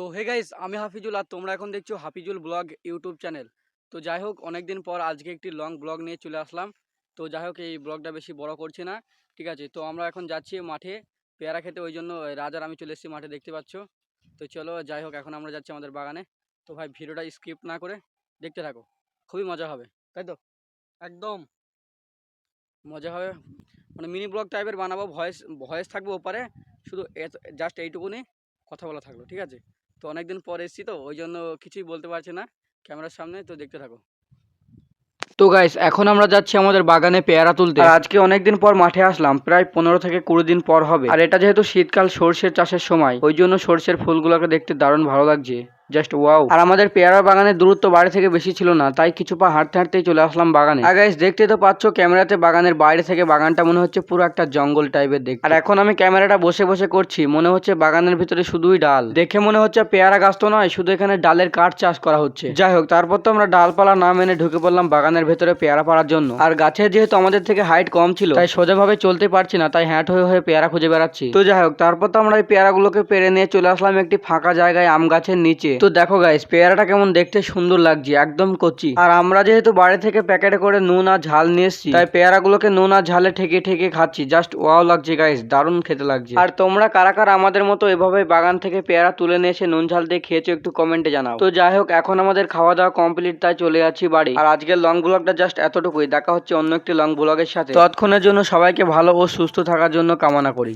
তো hey guys আমি হাফিজুল আর তোমরা এখন দেখছ হাফিজুল ব্লগ ইউটিউব চ্যানেল। তো যাই হোক, অনেকদিন পর আজকে একটি লং ব্লগ নিয়ে চলে আসলাম। তো যাই হোক, এই ব্লগটা বেশি বড় করছি না, ঠিক আছে? তো আমরা এখন যাচ্ছি মাঠে পেয়ারা খেতে, ওই জন্য রাজার আমি চলে এসেছি মাঠে, দেখতে পাচ্ছ? তো চলো, যাই হোক, এখন আমরা যাচ্ছি আমাদের বাগানে। তো ভাই, ভিডিওটা স্কিপ না করে দেখতে থাকো, খুবই মজা হবে, তাই তো? একদম। মজা হবে। মানে মিনি ব্লগ টাইপের বানাবো ভয়েস ভয়েস থাকবে ওপারে, শুধু জাস্ট এইটুকুনি কথা বলা থাকল, ঠিক আছে? তো অনেকদিন পরে এসেছি তো ওই জন্য কিছুই বলতে পারছি না। ক্যামেরার সামনে তো দেখতে থাকো। তো গাইস এখন আমরা যাচ্ছি আমাদের বাগানে পেয়ারা তুলতে। আর আজকে অনেকদিন পর মাঠে আসলাম প্রায় পনেরো থেকে কুড়ি দিন পর হবে। আর এটা যেহেতু শীতকাল সর্ষের চাষের সময় ওই জন্য সর্ষের ফুলগুলোকে দেখতে দারুণ ভালো লাগছে। জাস্ট ওয়াও আর আমাদের পেয়ারা বাগানের দূরত্ব বাড়ি থেকে বেশি ছিল না, তাই কিছু পা হাঁটতে হাঁটতেই চলে আসলাম বাগানে। আর গাইস দেখতে তো পাচ্ছ, ক্যামেরাতে বাগানের বাইরে থেকে বাগানটা মনে হচ্ছে পুরো একটা জঙ্গল টাইপের দেখতে। আর এখন আমি ক্যামেরাটা বসে বসে করছি, মনে হচ্ছে বাগানের ভিতরে শুধুই ডাল। দেখে মনে হচ্ছে পেয়ারা গাছ তো নয়, শুধু এখানে ডালের কাঠ চাষ করা হচ্ছে। যাই হোক, তারপর তো আমরা ডালপালা না মেনে ঢুকে পড়লাম বাগানের ভেতরে পেয়ারা পাড়ার জন্য। আর গাছের যেহেতু আমাদের থেকে হাইট কম ছিল, তাই সোজাভাবে চলতে পারছি না, তাই হ্যাট হয়ে হয়ে পেয়ারা খুঁজে বেড়াচ্ছি। তো যাই হোক, তারপর তো আমরা এই পেয়ারাগুলোকে পেরে নিয়ে চলে আসলাম একটি ফাঁকা জায়গায় আম গাছের নিচে। তো দেখো গাইস পেয়ারাটা কেমন দেখতে সুন্দর লাগছে, একদম কচি। আর আমরা যেহেতু বাড়ি থেকে প্যাকেটে করে নুন আর ঝাল নিয়ে এসেছি, তাই পেয়ারাগুলোকে নুন আর ঝালে ঠেকে ঠেকে খাচ্ছি জাস্ট ওয়াও লাগছে গাইস দারুণ খেতে লাগছে। আর তোমরা কারা কারা আমাদের মতো এভাবে বাগান থেকে পেয়ারা তুলে নিয়ে এসে নুন ঝাল দিয়ে খেয়েছো একটু কমেন্টে জানাও। তো যাই হোক, এখন আমাদের খাওয়া দাওয়া কমপ্লিট তাই চলে যাচ্ছি বাড়ি। আর আজকের লং ব্লগটা জাস্ট এতটুকুই, দেখা হচ্ছে অন্য একটি লং ব্লগের সাথে। তৎক্ষণের জন্য সবাইকে ভালো ও সুস্থ থাকার জন্য কামনা করি।